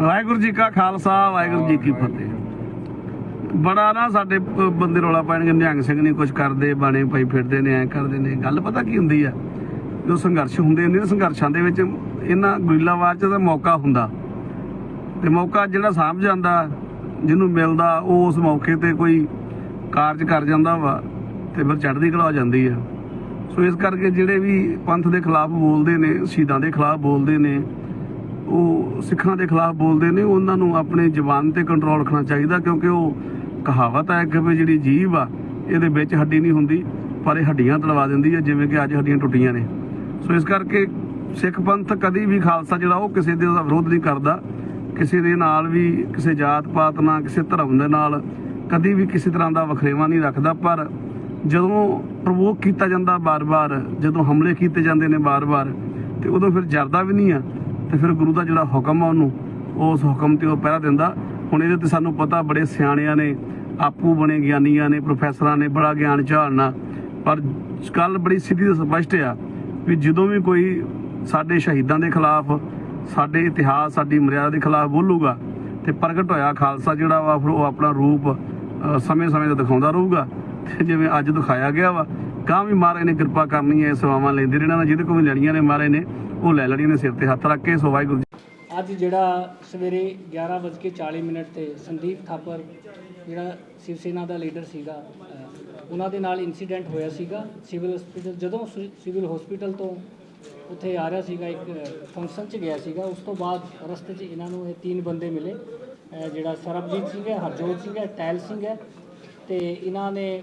ਵਾਹਿਗੁਰੂ ਜੀ ਕਾ ਖਾਲਸਾ ਵਾਹਿਗੁਰੂ ਜੀ ਕੀ ਫਤਿਹ। ਬੜਾ ਨਾ ਸਾਡੇ ਬੰਦੇ ਰੋਲਾ ਪਾਣਗੇ ਨਿਹੰਗ ਸਿੰਘ ਨਹੀਂ ਕੁਝ ਕਰਦੇ ਬਾਣੇ ਪਾਈ ਫਿਰਦੇ ਨੇ ਐ ਕਰਦੇ ਨੇ। ਗੱਲ ਪਤਾ ਕੀ ਹੁੰਦੀ ਆ? ਜੋ ਸੰਘਰਸ਼ ਹੁੰਦੇ ਨੇ ਨਾ ਸੰਘਰਸ਼ਾਂ ਦੇ ਵਿੱਚ ਇਹਨਾਂ ਗੁਰੀਲਾਵਾਰ ਚ ਦਾ ਮੌਕਾ ਹੁੰਦਾ। ਤੇ ਮੌਕਾ ਜਿਹੜਾ ਸਾਂਭ ਜਾਂਦਾ ਜਿਹਨੂੰ ਮਿਲਦਾ ਉਹ ਉਸ ਮੌਕੇ ਤੇ ਕੋਈ ਕਾਰਜ ਕਰ ਜਾਂਦਾ ਵਾ ਤੇ ਫਿਰ ਚੜ੍ਹਦੀ ਕਲਾ ਹੋ ਜਾਂਦੀ ਆ। ਸੋ ਇਸ ਕਰਕੇ ਜਿਹੜੇ ਵੀ ਪੰਥ ਦੇ ਖਿਲਾਫ ਬੋਲਦੇ ਨੇ ਸ਼ਹੀਦਾਂ ਦੇ ਖਿਲਾਫ ਬੋਲਦੇ ਨੇ ਉਹ ਸਿੱਖਾਂ ਦੇ ਖਿਲਾਫ ਬੋਲਦੇ ਨੇ, ਉਹਨਾਂ ਨੂੰ ਆਪਣੇ ਜ਼ੁਬਾਨ ਤੇ ਕੰਟਰੋਲ ਰੱਖਣਾ ਚਾਹੀਦਾ, ਕਿਉਂਕਿ ਉਹ ਕਹਾਵਤ ਹੈ ਕਿ ਵੀ ਜਿਹੜੀ ਜੀਭ ਆ, ਇਹਦੇ ਵਿੱਚ ਹੱਡੀ ਨਹੀਂ ਹੁੰਦੀ, ਪਰ ਇਹ ਹੱਡੀਆਂ ਤੜਵਾ ਦਿੰਦੀ ਹੈ ਜਿਵੇਂ ਕਿ ਅੱਜ ਹੱਡੀਆਂ ਟੁੱਟੀਆਂ ਨੇ। ਸੋ ਇਸ ਕਰਕੇ ਸਿੱਖ ਪੰਥ ਕਦੀ ਵੀ ਖਾਲਸਾ ਜਿਹੜਾ ਉਹ ਕਿਸੇ ਦੇ ਦਾ ਵਿਰੋਧ ਨਹੀਂ ਕਰਦਾ, ਕਿਸੇ ਦੇ ਨਾਲ ਵੀ, ਕਿਸੇ ਜਾਤ ਪਾਤ ਨਾਲ, ਕਿਸੇ ਧਰਮ ਦੇ ਨਾਲ ਕਦੀ ਵੀ ਕਿਸੇ ਤਰ੍ਹਾਂ ਦਾ ਵਖਰੇਵਾ ਨਹੀਂ ਰੱਖਦਾ, ਪਰ ਜਦੋਂ ਪ੍ਰਵੋਕ ਕੀਤਾ ਜਾਂਦਾ ਬਾਰ-ਬਾਰ, ਜਦੋਂ ਹਮਲੇ ਕੀਤੇ ਜਾਂਦੇ ਨੇ ਬਾਰ-ਬਾਰ, ਤੇ ਉਦੋਂ ਫਿਰ ਜਰਦਾ ਵੀ ਨਹੀਂ ਆ। ਤੇ ਫਿਰ ਗੁਰੂ ਦਾ ਜਿਹੜਾ ਹੁਕਮ ਆ ਉਹਨੂੰ, ਉਸ ਹੁਕਮ ਤੇ ਉਹ ਪਹਿਰਾ ਦਿੰਦਾ। ਹੁਣ ਇਹਦੇ ਤੇ ਸਾਨੂੰ ਪਤਾ ਬੜੇ ਸਿਆਣਿਆਂ ਨੇ, ਆਪੂ ਬਣੇ ਗਿਆਨੀਆਂ ਨੇ ਪ੍ਰੋਫੈਸਰਾਂ ਨੇ, ਬੜਾ ਗਿਆਨ ਝਾੜਨਾ। ਪਰ ਗੱਲ ਬੜੀ ਸਿੱਧੀ ਤੇ ਸਪਸ਼ਟ ਆ ਵੀ ਜਦੋਂ ਵੀ ਕੋਈ ਸਾਡੇ ਸ਼ਹੀਦਾਂ ਦੇ ਖਿਲਾਫ, ਸਾਡੇ ਇਤਿਹਾਸ, ਸਾਡੀ ਮਰਿਆਦਾ ਦੇ ਖਿਲਾਫ ਬੋਲੂਗਾ, ਤੇ ਪ੍ਰਗਟ ਹੋਇਆ ਖਾਲਸਾ ਜਿਹੜਾ ਵਾ, ਫਿਰ ਉਹ ਆਪਣਾ ਰੂਪ ਸਮੇਂ-ਸਮੇਂ ਤੇ ਦਿਖਾਉਂਦਾ ਰਹੂਗਾ। ਤੇ ਜਿਵੇਂ ਅੱਜ ਦਿਖਾਇਆ ਗਿਆ ਵਾ ਕਾਂ ਵੀ ਮਹਾਰਾਜ ਨੇ, ਕਿਰਪਾ ਕਰਨੀ ਹੈ, ਸੇਵਾਵਾਂ ਲੈਂਦੇ ਰਹਿਣਾ ਨਾ ਜਿਹਦੇ ਕੋਲ ਵੀ ਲੈਣੀਆਂ ਨੇ ਮਹਾਰਾਜ ਨੇ, ਉਹ ਲੈ ਲੈਣੀਆਂ ਨੇ ਸਿਰ ਤੇ ਹੱਥ ਰੱਖ ਕੇ। ਸੋ ਵਾਹਿਗੁਰੂ ਜੀ ਅੱਜ ਜਿਹੜਾ ਸਵੇਰੇ 11:40 ਮਿੰਟ ਤੇ ਸੰਦੀਪ ਥਾਪਰ, ਜਿਹੜਾ ਸ਼ਿਵ ਸੈਨਾ ਦਾ ਲੀਡਰ ਸੀਗਾ ਉਹਨਾਂ ਦੇ ਨਾਲ ਇਨਸੀਡੈਂਟ ਹੋਇਆ ਸੀਗਾ। ਸਿਵਲ ਹਸਪੀਟਲ ਜਦੋਂ ਸਿ- ਸਿਵਲ ਹਸਪੀਟਲ ਤੋਂ ਉੱਥੇ ਆ ਰਿਹਾ ਸੀਗਾ, ਇੱਕ ਫੰਕਸ਼ਨ 'ਚ ਗਿਆ ਸੀਗਾ, ਉਸ ਤੋਂ ਬਾਅਦ ਰਸਤੇ 'ਚ ਇਹਨਾਂ ਨੂੰ ਇਹ ਤਿੰਨ ਬੰਦੇ ਮਿਲੇ। ਜਿਹੜਾ ਸਰਬਜੀਤ ਸਿੰਘ ਹੈ, ਹਰਜੋਤ ਸਿੰਘ ਹੈ ਟੈਲ ਸਿੰਘ ਹੈ, ਤੇ ਇਹਨਾਂ ਨੇ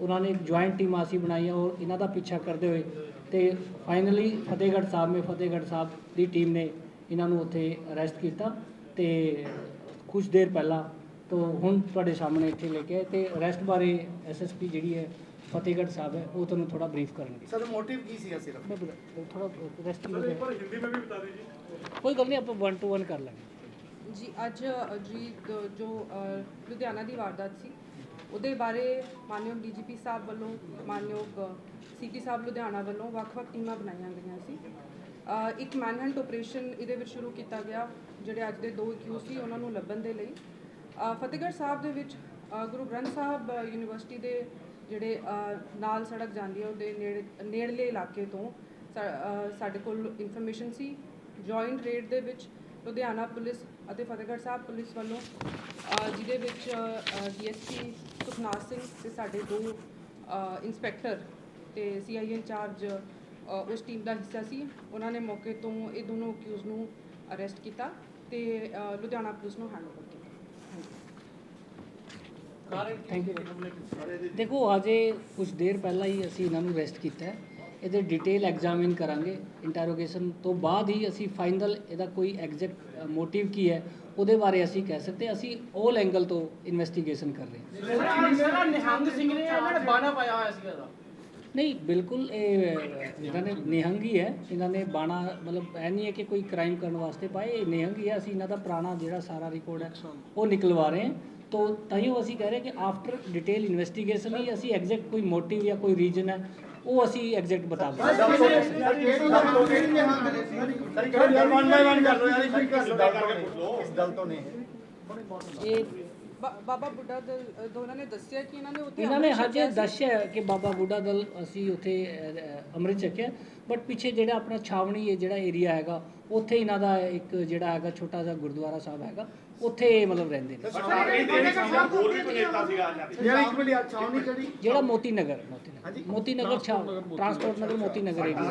ਉਹਨਾਂ ਨੇ ਇੱਕ ਜੁਆਇੰਟ ਟੀਮਾਂ ਅਸੀਂ ਬਣਾਈਆਂ ਉਹ ਇਹਨਾਂ ਦਾ ਪਿੱਛਾ ਕਰਦੇ ਹੋਏ ਤੇ ਫਾਈਨਲੀ ਫਤਿਹਗੜ੍ਹ ਸਾਹਿਬ ਮੇ ਫਤਿਹਗੜ੍ਹ ਸਾਹਿਬ ਦੀ ਟੀਮ ਨੇ ਇਹਨਾਂ ਨੂੰ ਉੱਥੇ ਅਰੈਸਟ ਕੀਤਾ ਤੇ ਕੁਝ ਦੇਰ ਪਹਿਲਾਂ ਤੋਂ ਹੁਣ ਤੁਹਾਡੇ ਸਾਹਮਣੇ ਇੱਥੇ ਲੈ ਕੇ ਆਏ ਤੇ ਅਰੈਸਟ ਬਾਰੇ ਐਸਐਸਪੀ ਜਿਹੜੀ ਹੈ ਫਤਿਹਗੜ੍ਹ ਸਾਹਿਬ ਹੈ ਉਹ ਤੁਹਾਨੂੰ ਥੋੜਾ ਬਰੀਫ ਕਰਨਗੇ। ਸਰ ਮੋਟਿਵ ਕੀ ਸੀ ਸਿਰਫ? ਥੋੜਾ ਰੈਸਟ ਹਿੰਦੀ ਮੇਂ ਵੀ ਬਤਾ ਦਿਜੀਏ ਕੋਈ ਗੱਲ ਨਹੀਂ ਆਪਾਂ 1 ਟੂ 1 ਕਰ ਲਾਂਗੇ। ਜੀ ਅੱਜ ਅ, ਜੀ ਦ- ਜੋ ਅ, ਲੁਧਿਆਣਾ ਦੀ ਵਾਰਦਾਤ ਸੀ ਉਹਦੇ ਬਾਰੇ ਮਾਨਯੋਗ ਡੀਜੀਪੀ ਸਾਹਿਬ ਵੱਲੋਂ ਮਾਨਯੋਗ ਸੀਪੀ ਸਾਹਿਬ ਲੁਧਿਆਣਾ ਵੱਲੋਂ ਵੱਖ-ਵੱਖ ਟੀਮਾਂ ਬਣਾਈਆਂ ਗਈਆਂ ਸੀ। ਅ, ਇੱਕ ਮੈਨਹੰਟ ਆਪਰੇਸ਼ਨ ਇਹਦੇ ਵਿੱਚ ਸ਼ੁਰੂ ਕੀਤਾ ਗਿਆ ਜਿਹੜੇ ਅੱਜ ਦੇ ਦੋ ਅਕਿਊਜ਼ ਸੀ ਉਹਨਾਂ ਨੂੰ ਲੱਭਣ ਦੇ ਲਈ। ਅ, ਫਤਿਹਗੜ੍ਹ ਸਾਹਿਬ ਦੇ ਵਿੱਚ ਅ, ਗੁਰੂ ਗ੍ਰੰਥ ਸਾਹਿਬ ਅ, ਯੂਨੀਵਰਸਿਟੀ ਦੇ ਜਿਹੜੇ ਅ, ਨਾਲ ਸੜਕ ਜਾਂਦੀ ਹੈ ਉਹਦੇ ਨੇੜੇ ਨੇੜਲੇ ਇਲਾਕੇ ਤੋਂ ਸਾ- ਅ, ਸਾਡੇ ਕੋਲ ਇਨਫੋਰਮੇਸ਼ਨ ਸੀ। ਜੁਆਇੰਟ ਰੇਡ ਦੇ ਵਿੱਚ ਲੁਧਿਆਣਾ ਪੁਲਿਸ ਅਤੇ ਫਤਿਹਗੜ੍ਹ ਸਾਹਿਬ ਪੁਲਿਸ ਵੱਲੋਂ ਜਿਹਦੇ ਵਿੱਚ ਡੀਐਸਪੀ ਸੁਖਨਾਥ ਸਿੰਘ ਤੇ ਸਾਡੇ ਦੋ ਅ, ਇੰਸਪੈਕਟਰ ਤੇ ਸੀਆਈ ਇੰਚਾਰਜ ਉਸ ਟੀਮ ਦਾ ਹਿੱਸਾ ਸੀ। ਉਹਨਾਂ ਨੇ ਮੌਕੇ ਤੋਂ ਇਹ ਦੋਨੋਂ ਅਕਿਊਜ਼ ਨੂੰ ਅਰੈਸਟ ਕੀਤਾ ਤੇ ਲੁਧਿਆਣਾ ਪੁਲਿਸ ਨੂੰ ਹੈਂਡਓਵਰ ਕੀਤਾ। ਥੈਂਕ ਯੂ ਦੇਖੋ ਅਜੇ ਕੁਝ ਦੇਰ ਪਹਿਲਾਂ ਹੀ ਅਸੀਂ ਇਹਨਾਂ ਨੂੰ ਅਰੈਸਟ ਕੀਤਾ ਹੈ। ਇਹਦੇ ਡਿਟੇਲ ਐਗਜ਼ਾਮਿਨ ਕਰਾਂਗੇ। ਇੰਟਰੋਗੇਸ਼ਨ ਤੋਂ ਬਾਅਦ ਹੀ ਅਸੀਂ ਫਾਈਨਲ ਇਹਦਾ ਕੋਈ ਐਗਜ਼ੈਕਟ ਮੋਟਿਵ ਕੀ ਹੈ ਉਹਦੇ ਬਾਰੇ ਅਸੀਂ ਕਹਿ ਸਕਦੇ ਅਸੀਂ 올 ਐਂਗਲ ਤੋਂ ਇਨਵੈਸਟੀਗੇਸ਼ਨ ਕਰ ਰਹੇ ਹਾਂ। ਨਿਹੰਗ ਸਿੰਘ ਨੇ ਇਹਨਾਂ ਨੇ ਬਾਣਾ ਪਾਇਆ ਹੋਇਆ ਸੀਗਾ ਇਹਦਾ। ਨਹੀਂ ਬਿਲਕੁਲ ਇਹ ਇਹਨਾਂ ਨੇ ਨਿਹੰਗ ਹੀ ਹੈ। ਇਹਨਾਂ ਨੇ ਬਾਣਾ ਮਤਲਬ ਇਹ ਨਹੀਂ ਹੈ ਕਿ ਕੋਈ ਕ੍ਰਾਈਮ ਕਰਨ ਵਾਸਤੇ ਪਾਏ ਇਹ ਨਿਹੰਗ ਹੀ ਹੈ। ਅਸੀਂ ਇਹਨਾਂ ਦਾ ਪੁਰਾਣਾ ਜਿਹੜਾ ਸਾਰਾ ਰਿਕਾਰਡ ਹੈ ਉਹ ਨਿਕਲਵਾ ਰਹੇ ਹਾਂ। ਤੋ ਤਾਈਓ ਅਸੀਂ ਕਹਿ ਰਹੇ ਕਿ ਆਫਟਰ ਡਿਟੇਲ ਇਨਵੈਸਟੀਗੇਸ਼ਨ ਹੀ ਅਸੀਂ ਐਗਜ਼ੈਕਟ ਕੋਈ ਮੋਟਿਵ ਜਾਂ ਕੋਈ ਰੀਜਨ ਹੈ ਉਹ ਅਸੀਂ ਐਗਜ਼ੈਕਟ ਬਤਾ ਸਕਦੇ ਇਹ ਬਾਬਾ ਬੁੱਢਾ ਦਲ ਦੋਨਾਂ ਨੇ ਦੱਸਿਆ ਕਿ ਇਹਨਾਂ ਨੇ ਉੱਥੇ ਇਹਨਾਂ ਨੇ ਅੰਮ੍ਰਿਤ ਹਜੇ। ਦੱਸਿਆ ਕਿ ਬਾਬਾ ਬੁੱਢਾ ਦਲ ਅਸੀਂ ਉੱਥੇ ਅੰਮ੍ਰਿਤ ਛਕਿਆ। ਬਟ ਪਿੱਛੇ ਜਿਹੜਾ ਆਪਣਾ ਛਾਵਣੀ ਹੈ ਜਿਹੜਾ ਏਰੀਆ ਹੈਗਾ ਉੱਥੇ ਇਹਨਾਂ ਦਾ ਇੱਕ ਜਿਹੜਾ ਹੈਗਾ ਛੋਟਾ ਜਿਹਾ ਗੁਰਦੁਆਰਾ ਸਾਹਿਬ ਹੈਗਾ ਉੱਥੇ ਮਤਲਬ ਰਹਿੰਦੇ ਨੇ। ਜਿਹੜਾ ਮੋਤੀ ਨਗਰ ਮੋਤੀ ਨਗਰ ਮੋਤੀ ਨਗਰ ਛਾਵ ਟਰਾਂਸਪੋਰਟ ਨਗਰ ਮੋਤੀ ਨਗਰ ਏਰੀਆ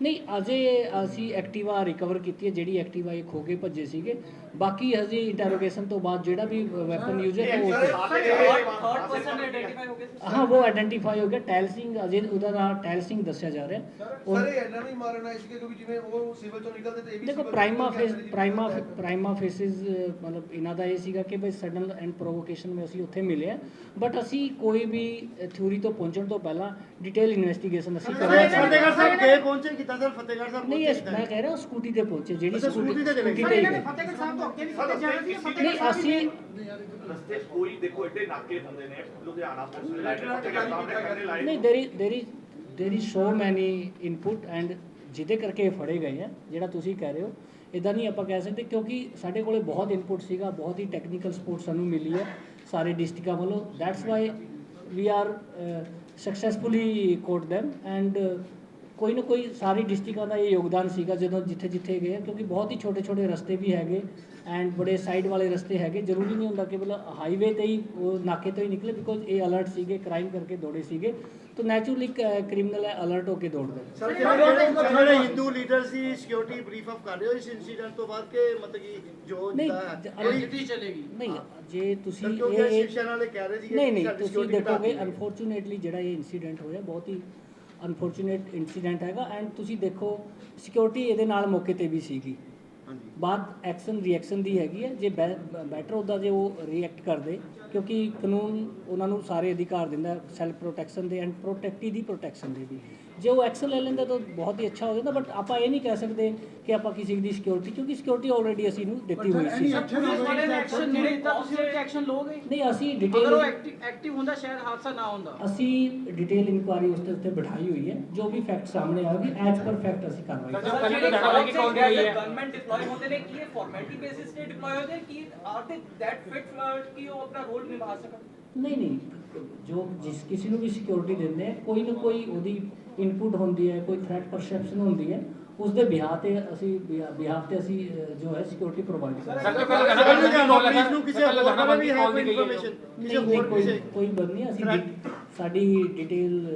ਨਹੀਂ ਅਜੇ ਅਸੀਂ ਐਕਟਿਵਾ ਰਿਕਵਰ ਕੀਤੀ ਹੈ ਜਿਹੜੀ ਐਕਟਿਵਾ ਇਹ ਖੋ ਕੇ ਭੱਜੇ ਸੀਗੇ ਬਾਕੀ ਹਜੇ ਇੰਟਰੋਗੇਸ਼ਨ ਤੋਂ ਬਾਅਦ ਜਿਹੜਾ ਵੀ ਵੈਪਨ ਯੂਜ਼ ਹੈ ਉਹ ਥਰਡ ਪਰਸਨ ਆਈਡੈਂਟੀਫਾਈ ਹੋ ਗਏ ਹਾਂ ਉਹ ਆਇਡੈਂਟੀਫਾਈ ਹੋ ਗਿਆ ਟੈਲ ਸਿੰਘ ਅਜੇ ਉਹਦਾ ਨਾਮ ਟੈਲ ਸਿੰਘ ਦੱਸਿਆ ਜਾ ਰਿਹਾ ਸਰ ਇਹ ਇਹਨਾਂ ਨੂੰ ਹੀ ਮਾਰਨ ਸੀਗੇ ਕਿਉਂਕਿ ਜਿਵੇਂ ਉਹ ਸਿਵਲ ਚੋਂ ਨਿਕਲਦੇ ਤੇ ਇਹ ਵੀ ਦੇਖੋ prima facie. Prima prima facie ਮਤਲਬ ਇਹਨਾਂ ਦਾ ਇਹ ਸੀਗਾ ਕਿ ਬਈ ਸਡਨ ਐਂਡ ਪ੍ਰੋਵੋਕੇਸ਼ਨ ਵਿੱਚ ਅਸੀਂ ਉੱਥੇ ਮਿਲੇ ਆ ਬਟ ਅਸੀਂ ਕੋਈ ਵੀ ਥਿਊਰੀ ਤੋਂ ਪਹੁੰਚਣ ਤੋਂ ਪਹਿਲਾਂ ਡਿਟੇਲ ਇਨਵੈਸਟੀਗੇਸ਼ਨ ਅਸੀਂ। ਫਤਿਹਗੜ੍ਹ ਸਾਹਿਬ ਗਏ ਪਹੁੰਚੇ ਕਿੱਦਾਂ ਸਰ? ਫਤਿਹਗੜ੍ਹ ਸਾਹਿਬ ਨਹੀਂ ਮੈਂ ਕਹਿ ਰਿਹਾ ਸਕੂਟੀ ਤੇ ਪਹੁੰਚੇ ਜਿਹੜੀ ਅੱਛਾ, ਸਕੂਟੀ ਤੇ ਚਲੇ ਗਏ। ਫਤਿਹਗੜ੍ਹ ਸਾਹਿਬ ਤੋਂ ਅੱਗੇ ਨਹੀਂ ਕਿਤੇ ਜਾਣਾ ਸੀ ਨਹੀਂ ਅਸੀਂ ਰਸਤੇ 'ਚ ਕੋਈ ਦੇਖੋ ਐਡੇ ਨਾਕੇ ਹੁੰਦੇ ਨੇ ਲੁਧਿਆਣਾ ਪੁਲਿਸ ਫਤਿਹਗੜ੍ਹ ਸਾਹਿਬ ਨਹੀਂ ਦੇਰੀ ਦੇਰੀ ਦੇਰੀ ਸੋ ਮੈਨੀ ਇਨਪੁਟ ਐਂਡ ਜਿਹਦੇ ਕਰਕੇ ਇਹ ਫੜੇ ਗਏ ਆ ਜਿਹੜਾ ਤੁਸੀਂ ਕਹਿ ਰਹੇ ਹੋ। ਇਦਾਂ ਨਹੀਂ ਆਪਾਂ ਕਹਿ ਸਕਦੇ ਕਿਉਂਕਿ ਸਾਡੇ ਕੋਲੇ ਬਹੁਤ ਇਨਪੁਟ ਸੀਗਾ ਬਹੁਤ ਹੀ ਟੈਕਨੀਕਲ ਸਪੋਰਟ ਸਾਨੂੰ ਮਿਲੀ ਹੈ ਸਾਰੇ ਡਿਸਟ੍ਰਿਕਟਾਂ ਵੱਲੋਂ। That's why we are successfully caught them and ਕੋਈ ਨਾ ਕੋਈ ਸਾਰੀ ਡਿਸਟ੍ਰਿਕਟਾਂ ਦਾ ਇਹ ਯੋਗਦਾਨ ਸੀਗਾ ਜਦੋਂ ਜਿੱਥੇ ਜਿੱਥੇ ਗਏ ਕਿਉਂਕਿ ਬਹੁਤ ਹੀ ਛੋਟੇ ਛੋਟੇ ਰਸਤੇ ਵੀ ਹੈਗੇ ਐਂਡ ਬੜੇ ਸਾਈਡ ਵਾਲੇ ਰਸਤੇ ਹੈਗੇ। ਜ਼ਰੂਰੀ ਨਹੀਂ ਹੁੰਦਾ ਕਿ ਮਤਲਬ ਹਾਈਵੇ ਤੇ ਹੀ ਉਹ ਨਾਕੇ ਤੋਂ ਹੀ ਨਿਕਲੇ ਬਿਕੋਜ਼ ਇਹ ਅਲਰਟ ਸੀਗੇ ਕ੍ਰਾਈਮ ਕਰਕੇ ਦੌੜੇ ਸੀਗੇ। ਤਾਂ ਨੈਚੁਰਲੀ ਕ੍ਰਿਮੀਨਲ ਹੈ ਅਲਰਟ ਹੋ ਕੇ ਦੌੜਦਾ। ਸਰ ਜਿਹੜੇ ਹਿੰਦੂ ਲੀਡਰ ਸੀ ਸਿਕਿਉਰਿਟੀ ਬਰੀਫ ਅਪ ਕਰ ਰਹੇ ਹੋ ਇਸ ਇਨਸੀਡੈਂਟ ਤੋਂ ਬਾਅਦ ਕਿ ਮਤਲਬ ਕਿ ਜੋ ਨਹੀਂ ਚਲੇਗੀ। ਨਹੀਂ ਜੇ ਤੁਸੀਂ ਸ਼ਿਵ ਇਹ ਸੈਨਾ ਵਾਲੇ ਕਹਿ ਰਹੇ ਸੀ ਨਹੀਂ ਨਹੀਂ ਤੁਸੀਂ ਦੇਖੋਗੇ ਅਨਫੋਰਚੂਨੇਟਲੀ ਜਿਹੜਾ ਇਹ ਇਨਸੀਡੈਂਟ ਹੋਇਆ ਬਹੁਤ ਹੀ ਅਨਫੋਰਚੂਨੇਟ ਇਨਸੀਡੈਂਟ ਹੈਗਾ ਐਂਡ ਤੁਸੀਂ ਦੇਖੋ ਸਿਕਿਉਰਿਟੀ ਇਹਦੇ ਨਾਲ ਮੌਕੇ ਤੇ ਵੀ ਸੀਗੀ। ਹਾਂਜੀ। ਬਾਅਦ ਐਕਸ਼ਨ ਰਿਐਕਸ਼ਨ ਦੀ ਹੈਗੀ ਹੈ ਜੇ ਬੈਟਰ ਉਹਦਾ ਜੇ ਉਹ ਰਿਐਕਟ ਕਰਦੇ ਕਿਉਂਕਿ ਕਾਨੂੰਨ ਉਹਨਾਂ ਨੂੰ ਸਾਰੇ ਅਧਿਕਾਰ ਦਿੰਦਾ ਸੈਲਫ ਪ੍ਰੋਟੈਕਸ਼ਨ ਦੇ ਐਂਡ ਪ੍ਰੋਟੈਕਟੀ ਦੀ ਪ੍ਰੋਟੈਕਸ਼ਨ ਦੇ ਵੀ। ਜੇ ਉਹ ਐਕਸ਼ਨ ਲੈ ਲੈਂਦਾ ਤਾਂ ਬਹੁਤ ਹੀ ਅੱਛਾ ਹੋ ਜਾਂਦਾ ਬਟ ਆਪਾਂ ਇਹ ਨਹੀਂ ਕਹਿ ਸਕਦੇ ਕਿ ਆਪਾਂ ਕਿਸੇ ਦੀ ਸਿਕਿਉਰਿਟੀ ਕਿਉਂਕਿ ਸਿਕਿਉਰਿਟੀ ਆਲਰੇਡੀ ਅਸੀਂ ਨੂੰ ਦਿੱਤੀ ਹੋਈ ਸੀ। ਪੁਲਿਸ ਵਾਲੇ ਨੇ ਐਕਸ਼ਨ ਨਹੀਂ ਲਿੱਤਾ ਤੁਸੀਂ ਉਹ ਐਕਸ਼ਨ ਲਓਗੇ? ਨਹੀਂ ਅਸੀਂ ਅਗਰ ਉਹ ਡਿਟੇਲ ਐਕਟਿਵ ਹੁੰਦਾ ਸ਼ਾਇਦ ਹਾਦਸਾ ਨਾ ਹੁੰਦਾ। ਅਸੀਂ ਡਿਟੇਲ ਇਨਕੁਆਰੀ ਉਸ ਦੇ ਉੱਤੇ ਬਿਠਾਈ ਹੋਈ ਹੈ ਜੋ ਵੀ ਫੈਕਟ ਸਾਹਮਣੇ ਆਉਣਗੇ ਐਜ਼ ਪਰ ਫੈਕਟ ਅਸੀਂ ਕਾਰਵਾਈ ਕਰਾਂਗੇ। ਗਵਰਨਮੈਂਟ ਡਿਪਲੋਏ ਹੁੰਦੇ ਨੇ ਕੀ ਇਹ ਫਾਰਮੈਲਿਟੀ ਬੇਸਿਸ ਤੇ ਡਿਪਲੋਏ ਹੁੰਦੇ ਨੇ ਕੀ ਆਰ ਦੇ ਦੈਟ ਫਿਟ ਕਿ ਉਹ ਆਪਣਾ ਰੋਲ ਨਿਭਾ ਸਕਣ? ਨਹੀਂ ਨਹੀਂ ਜੋ ਜਿਸ ਕਿਸੇ ਨੂੰ ਵੀ ਸਿਕਿਉਰਿਟੀ ਦਿੰਦੇ ਆ ਕੋਈ ਨਾ ਕੋਈ ਉਹਦੀ ਇਨਪੁਟ ਹੁੰਦੀ ਹੈ ਕੋਈ ਥ੍ਰੈਟ ਪਰਸੈਪਸ਼ਨ ਹੁੰਦੀ ਹੈ ਉਸ ਦੇ ਬਿਹਾਰ ਤੇ ਅਸੀਂ ਬਿਹਾਰ ਤੇ ਅਸੀਂ ਜੋ ਹੈ ਸਿਕਿਉਰਿਟੀ ਪ੍ਰੋਵਾਈਡ ਕਰਦੇ ਹਾਂ। ਪੁਲਿਸ ਨੂੰ ਕਿਸੇ ਹੋਰ ਵੀ ਹੈ ਕੋਈ ਇਨਫੋਰਮੇਸ਼ਨ ਕਿਸੇ ਹੋਰ ਕੋਈ ਕੋਈ ਬੰਦ ਨਹੀਂ ਅਸੀਂ ਸਾਡੀ ਡਿਟੇਲ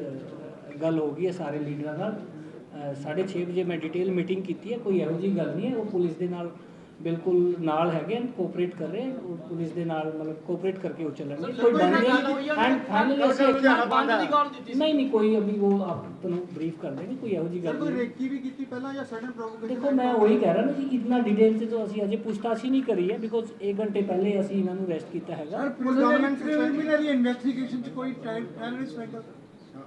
ਗੱਲ ਹੋ ਗਈ ਹੈ ਸਾਰੇ ਲੀਡਰਾਂ ਨਾਲ। ਅ, ਸਾਢੇ 6 ਵਜੇ ਮੈਂ ਡਿਟੇਲ ਮੀਟਿੰਗ ਕੀਤੀ ਹੈ ਕੋਈ ਇਹੋ ਜਿਹੀ ਗੱਲ ਨਹੀਂ ਹੈ ਉਹ ਪੁਲਿਸ ਦੇ ਨਾਲ ਬਿਲਕੁਲ ਨਾਲ ਹੈਗੇ ਕੋਆਪਰੇਟ ਕਰ ਰਹੇ ਪੁਲਿਸ ਦੇ ਨਾਲ ਮਤਲਬ ਕੋਆਪਰੇਟ ਕਰਕੇ ਉਹ ਚੱਲਣਗੇ ਕੋਈ ਬੰਦ ਨਹੀਂ ਐਂਡ ਫਾਈਨਲੀ ਅਸੀਂ ਲੁਧਿਆਣਾ ਬੰਦ ਦੀ ਗੱਲ ਦਿੱਤੀ ਨਹੀਂ ਨਹੀਂ ਕੋਈ ਅਭੀ ਉਹ ਆਪ ਤੁਹਾਨੂੰ ਬਰੀਫ ਕਰ ਦੇਣਗੇ ਕੋਈ ਇਹੋ ਜਿਹੀ ਗੱਲ ਨਹੀਂ। ਰੇਕੀ ਵੀ ਕੀਤੀ ਪਹਿਲਾਂ ਜਾਂ ਸਡਨ ਪ੍ਰੋਵੋਕੇਸ਼ਨ ਦੇਖੋ ਮੈਂ ਉਹੀ ਕਹਿ ਰਿਹਾ ਨਾ ਜੀ ਇਤਨਾ ਡਿਟੇਲ से तो ਅਸੀਂ ਅਜੇ ਪੁੱਛਤਾਛ ਹੀ ਨਹੀਂ ਕਰੀ ਹੈ ਬਿਕੋਜ਼ 1 ਘੰਟੇ ਪਹਿਲੇ ਅਸੀਂ ਇਹਨਾਂ ਨੂੰ ਅਰੈਸਟ ਕੀਤਾ ਹੈਗਾ। ਗਵਰਨਮੈਂਟ ਪ੍ਰੀਲਿਮਿਨਰੀ ਇਨਵੈਸਟੀਗੇਸ਼ਨ ਚ ਕੋਈ ਟੈਰਰਿਸਟ ਵੈਕਲ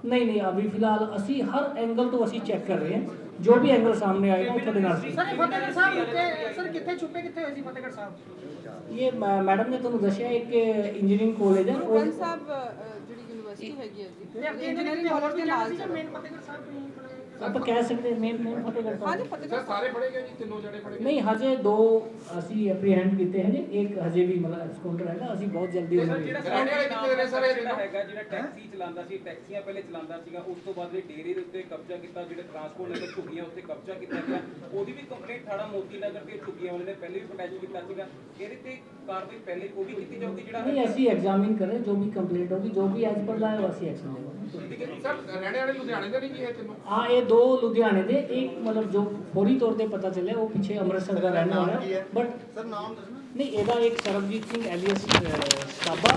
ਨਹੀਂ ਨਹੀਂ ਅਭੀ ਫਿਲਹਾਲ ਅਸੀਂ ਹਰ ਐਂਗਲ ਤੋਂ ਅਸੀਂ ਚੈੱਕ ਕਰ ਰਹੇ ਹਾਂ। ਜੋ ਵੀ ਐਂਗਲ ਸਾਹਮਣੇ ਆਏਗਾ ਉਹ ਤੁਹਾਡੇ ਨਾਲ ਸੀ ਸਰ ਫਤਿਹਗੜ੍ਹ ਸਾਹਿਬ ਰੁਕੇ ਸਰ ਕਿੱਥੇ ਛੁਪੇ ਕਿੱਥੇ ਹੋਏ ਸੀ ਫਤਿਹਗੜ੍ਹ ਸਾਹਿਬ ਇਹ ਮ- ਮੈਡਮ ਨੇ ਤੁਹਾਨੂੰ ਦੱਸਿਆ ਇੱਕ ਇੰਜੀਨੀਅਰਿੰਗ ਕਾਲਜ ਹੈ ਉਹ ਗਨ ਸਾਹਿਬ ਅ, ਜਿਹੜੀ ਯੂਨੀਵਰਸਿਟੀ ਹੈਗੀ ਹੈ ਜੀ ਇੰਜੀਨੀਅਰਿੰਗ ਇੰਜੀਨੀਅਰਿੰਗ ਹੋਰ ਕਾਲਜ ਵੀ ਦੇ ਜਾਣਾ ਨਾਲ ਸੀ ਜਾਂ ਮੇਨ ਫਤਿਹਗੜ੍ਹ ਸਾਹਿਬ ਤੋਂ ਹੀ ਖੜੇ ਆਪਾਂ ਕਹਿ ਸਕਦੇ ਮੇਨ ਮੇਨ ਫਤਿਹਗੜ੍ਹ ਸਾਹਿਬ। ਹਾਂਜੀ ਫਤਿਹਗੜ੍ਹ ਸਾਹਿਬ। ਨਹੀਂ ਹਜੇ ਦੋ ਅਸੀਂ ਐਪਰੀਹੈਂਡ ਕੀਤੇ ਹਨ ਇੱਕ ਹਜੇ ਵੀ ਮਤਲਬ ਐਕਸਕਾਊਂਟਰ ਹੈਗਾ ਅਸੀਂ ਬਹੁਤ ਜਲਦੀ ਉਹਨਾਂ ਨੂੰ ਜਿਹੜਾ ਹੈਗਾ ਜਿਹੜਾ ਟੈਕਸੀ ਚਲਾਉਂਦਾ ਸੀ ਟੈਕਸੀਆਂ ਪਹਿਲੇ ਚਲਾਉਂਦਾ ਸੀਗਾ ਉਸ ਤੋਂ ਬਾਅਦ ਇਹ ਡੇਰੇ ਦੇ ਉੱਤੇ ਕਬਜ਼ਾ ਕੀਤਾ ਜਿਹੜੇ ਟਰਾਂਸਪੋਰਟ ਨਗਰ ਝੁੱਗੀਆਂ ਉੱਤੇ ਕਬਜ਼ਾ ਕੀਤਾ ਗਿਆ ਉਹਦੀ ਵੀ ਕੰਪਲੇਂਟ ਥਾਣਾ ਮੋਤੀ ਨਗਰ ਤੇ ਝੁੱਗੀਆਂ ਵਾਲੇ ਨੇ ਪਹਿਲੇ ਵੀ ਅਟੈਚ ਕੀਤਾ ਸੀਗਾ। ਇਹਦੇ ਤੇ ਕਾਰਵਾਈ ਪਹਿਲੇ ਉਹ ਵੀ ਕੀਤੀ ਜਾਊਗੀ ਜਿਹੜਾ ਨਹੀਂ ਅਸੀਂ ਐਗਜ਼ਾਮਿਨ ਕਰ ਰਹੇ ਜੋ ਵੀ ਕੰਪਲੀਟ ਹੋਗੀ ਜੋ ਵੀ ਐਜ਼ ਪਰ ਦਾ ਹੈ ਉਹ ਅਸੀਂ ਐਕਸ਼ਨ ਲਵਾਂਗੇ ਸਰ ਰਹਿਣੇ ਵਾਲੇ ਲੁਧਿਆਣੇ ਦੇ ਨਹੀਂ ਜੀ ਇਹ ਤੈਨੂੰ ਹਾਂ ਇਹ ਦੋ ਲੁਧਿਆਣੇ ਦੇ ਇੱਕ ਮਤਲਬ ਜੋ ਫੌਰੀ ਤੌਰ ਤੇ ਪਤਾ ਚੱਲਿਆ ਉਹ ਪਿੱਛੇ ਅੰਮ੍ਰਿਤਸਰ ਦਾ ਰਹਿਣ ਵਾਲਾ ਹੈ। ਬਟ ਸਰ ਨਾਮ ਦੱਸਣਾ ਨਹੀਂ ਇਹਦਾ ਇੱਕ ਸਰਬਜੀਤ ਸਿੰਘ ਐਲੀਅਸ ਸਾਬਾ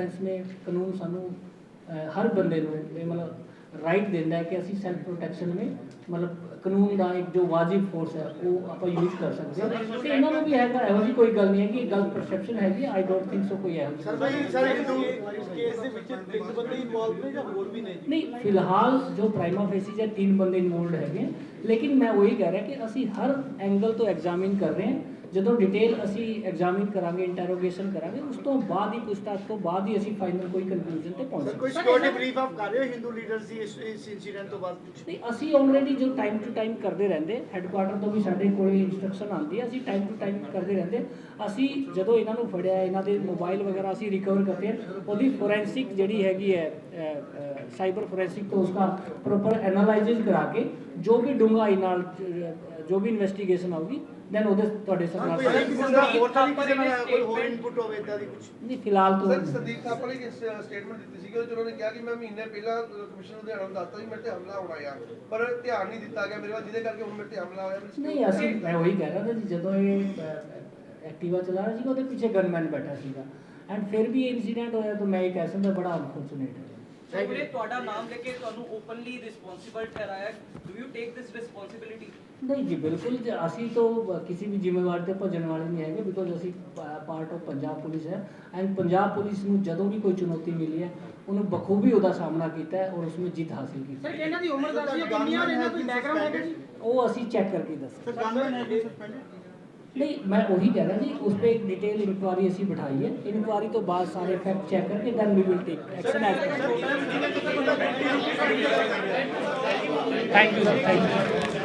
ਨੇ ਕਾਨੂੰਨ ਸਾਨੂੰ ਹਰ ਬੰਦੇ ਨੂੰ ਇਹ ਮਤਲਬ ਰਾਈਟ ਦਿੰਦਾ ਹੈ ਕਿ ਅਸੀਂ ਸੈਲਫ ਪ੍ਰੋਟੈਕਸ਼ਨ ਵਿੱਚ ਮਤਲਬ ਕਾਨੂੰਨ ਦਾ ਇੱਕ ਜੋ ਵਾਜਿਬ ਫੋਰਸ ਹੈ ਉਹ ਆਪਾਂ ਯੂਜ਼ ਕਰ ਸਕਦੇ ਹਾਂ। ਤੇ ਇਹਨਾਂ ਨੂੰ ਵੀ ਹੈਗਾ ਇਹੋ ਜਿਹੀ ਕੋਈ ਗੱਲ ਨਹੀਂ ਹੈ ਕਿ ਇਹ ਗਲਤ ਪਰਸੈਪਸ਼ਨ ਹੈਗੀ ਆਈ ਡੋਂਟ ਥਿੰਕ ਸੋ ਕੋਈ ਜਿਹੀ ਸਰ ਭਾਈ ਸਰ ਇਸ ਕੇਸ ਦੇ ਵਿੱਚ ਤਿੰਨ ਬੰਦੇ ਇਨਵੋਲਵ ਨੇ ਜਾਂ ਹੋਰ ਵੀ ਨੇ ਨਹੀਂ ਫਿਲਹਾਲ ਜੋ ਪ੍ਰਾਈਮਾ ਫੇਸੀ ਜਾਂ ਤਿੰਨ ਬੰਦੇ ਇਨਵੋਲਡ ਹੈਗੇ ਲੇਕਿਨ ਮੈਂ ਉਹੀ ਕਹਿ ਰਿਹਾ ਕਿ ਅਸੀਂ ਹਰ ਐਂਗਲ ਤੋਂ ਐਗਜ਼ਾਮਿਨ ਕਰ ਰਹੇ ਹਾਂ। ਜਦੋਂ ਡਿਟੇਲ ਅਸੀਂ ਐਗਜ਼ਾਮਿਨ ਕਰਾਂਗੇ ਇੰਟਰੋਗੇਸ਼ਨ ਕਰਾਂਗੇ ਉਸ ਤੋਂ ਬਾਅਦ ਹੀ ਪੁੱਛਤਾਛ ਤੋਂ ਬਾਅਦ ਹੀ ਅਸੀਂ ਫਾਈਨਲ ਕੋਈ ਕੰਕਲੂਜਨ ਤੇ ਪਹੁੰਚਾਂਗੇ ਕੋਈ ਸਿਕਿਉਰਿਟੀ ਬਰੀਫ ਆਫ ਕਰ ਰਹੇ ਹੋ? ਹਿੰਦੂ ਲੀਡਰਸ ਦੀ ਇਸ ਇਸ ਇਨਸੀਡੈਂਟ ਤੋਂ ਬਾਅਦ ਨਹੀਂ ਅਸੀਂ ਆਲਰੇਡੀ ਜੋ ਟਾਈਮ ਟੂ ਟਾਈਮ ਕਰਦੇ ਰਹਿੰਦੇ ਹੈੱਡਕੁਆਟਰ ਤੋਂ ਵੀ ਸਾਡੇ ਕੋਲ ਇਨਸਟਰਕਸ਼ਨ ਆਉਂਦੀ ਹੈ ਅਸੀਂ ਟਾਈਮ ਟੂ ਟਾਈਮ ਕਰਦੇ ਰਹਿੰਦੇ। ਅਸੀਂ ਜਦੋਂ ਇਹਨਾਂ ਨੂੰ ਫੜਿਆ ਇਹਨਾਂ ਦੇ ਮੋਬਾਈਲ ਵਗੈਰਾ ਅਸੀਂ ਰਿਕਵਰ ਕਰਦੇ ਹਾਂ ਉਹਦੀ ਫੋਰੈਂਸਿਕ ਜਿਹੜੀ ਹੈਗੀ ਹੈ ਸਾਈਬਰ ਫੋਰੈਂਸਿਕ ਤੋਂ ਉਸका ਪ੍ਰੋਪਰ ਐਨਾਲਾਈਸਿਸ ਕਰਾ ਕੇ ਜੋ ਵੀ ਡੂੰਘਾਈ ਨਾਲ ਜੋ ਵੀ ਇਨਵੈਸਟੀਗੇਸ਼ਨ ਆਊਗੀ ਦੈਨ ਉਹਦੇ ਤੁਹਾਡੇ ਕੋਈ ਸਾਹਮਣੇ ਅਲੱਗ ਕਿਸਮ ਦਾ ਹੋਰ ਤਾਂ ਨਹੀਂ ਕਿਸੇ ਨਾਲ ਕੋਈ ਹੋਰ ਇਨਪੁਟ ਹੋਵੇ ਇਦਾਂ ਦੀ ਕੁਝ ਨਹੀਂ ਫਿਲਹਾਲ ਸਰ ਤੋਂ ਸੰਦੀਪ ਥਾਪਰ ਨੇ ਇੱਕ ਸਟੇਟਮੈਂਟ ਦਿੱਤੀ ਸੀ ਕਿ ਉਹਨਾਂ ਨੇ ਕਿਹਾ ਕਿ ਮੈਂ ਮਹੀਨੇ ਪਹਿਲਾਂ ਕਮਿਸ਼ਨ ਲੁਧਿਆਣਾ ਨੂੰ ਦੱਸਤਾ ਸੀ ਮੇਰੇ ਤੇ ਹਮਲਾ ਹੋਣਾ ਆ। ਪਰ ਧਿਆਨ ਨਹੀਂ ਦਿੱਤਾ ਗਿਆ ਮੇਰੇ ਵੱਲ ਜਿਹਦੇ ਕਰਕੇ ਹੁਣ ਮੇਰੇ ਤੇ ਹਮਲਾ ਹੋਇਆ ਨਹੀਂ ਅਸੀਂ ਮੈਂ ਉਹੀ ਕਹਿ ਰਿਹਾ ਸੀ ਜਦੋਂ ਇਹ ਐਕਟਿਵਾ ਚਲਾ ਰਿਹਾ ਸੀ ਉਹਦੇ ਪਿੱਛੇ ਗਨਮੈਨ ਬੈਠਾ ਸੀਗਾ। ਐਂਡ ਫਿਰ ਵੀ ਇਹ ਇਨਸੀਡੈਂਟ ਹੋਇਆ ਤਾਂ ਮੈਂ ਇਹ ਕਹਿ ਸਕਦਾ ਬੜਾ ਅਨਫੋਰਚੂਨੇਟ ਹੈ। ਸਰ ਵੀਰੇ ਤੁਹਾਡਾ ਨਾਮ ਲੈ ਕੇ ਤੁਹਾਨੂੰ ਓਪਨਲੀ ਰਿਸਪੌਂਸਿਬਲ ਠਹਿਰਾਇਆ। Do you take this responsibility ਨਹੀਂ ਜੀ ਬਿਲਕੁਲ ਜੀ, ਅਸੀਂ ਤੋਂ ਕਿਸੇ ਵੀ ਜ਼ਿੰਮੇਵਾਰੀ ਤੇ ਭੱਜਣ ਵਾਲੇ ਨਹੀਂ ਹੈਗੇ ਬਿਕੋਜ਼ ਅਸੀਂ ਪਾਰਟ ਆਫ ਪੰਜਾਬ ਪੁਲਿਸ ਹੈ। ਐਂਡ ਪੰਜਾਬ ਪੁਲਿਸ ਨੂੰ ਜਦੋਂ ਵੀ ਕੋਈ ਚੁਣੌਤੀ ਮਿਲੀ ਹੈ ਉਹਨੂੰ ਬਖੂਬੀ ਉਹਦਾ ਸਾਹਮਣਾ ਕੀਤਾ ਹੈ ਔਰ ਉਸ ਵਿੱਚ ਜਿੱਤ ਹਾਸਿਲ ਕੀਤੀ ਸਰ ਇਹਨਾਂ ਦੀ ਉਮਰ ਦੱਸਿਓ ਕਿੰਨੀ ਔਰ ਇਹਨਾਂ ਕੋਈ ਬੈਕਗ੍ਰਾਉਂਡ ਹੈਗਾ? ਜੀ ਉਹ ਅਸੀਂ ਚੈੱਕ ਕਰਕੇ ਦੱਸ ਸਰ ਹੈ ਕੋਈ ਸਸਪੈਂਡਡ ਨਹੀਂ ਮੈਂ ਉਹੀ ਕਹਿ ਰਿਹਾ ਜੀ ਉਸ 'ਤੇ ਇੱਕ ਡਿਟੇਲ ਇਨਕੁਆਰੀ ਅਸੀਂ ਬਿਠਾਈ ਹੈ। ਇਨਕੁਆਰੀ ਤੋਂ ਬਾਅਦ ਸਾਰੇ ਫੈਕਟ ਚੈੱਕ ਕਰਕੇ then we will take action as thank you sir thank you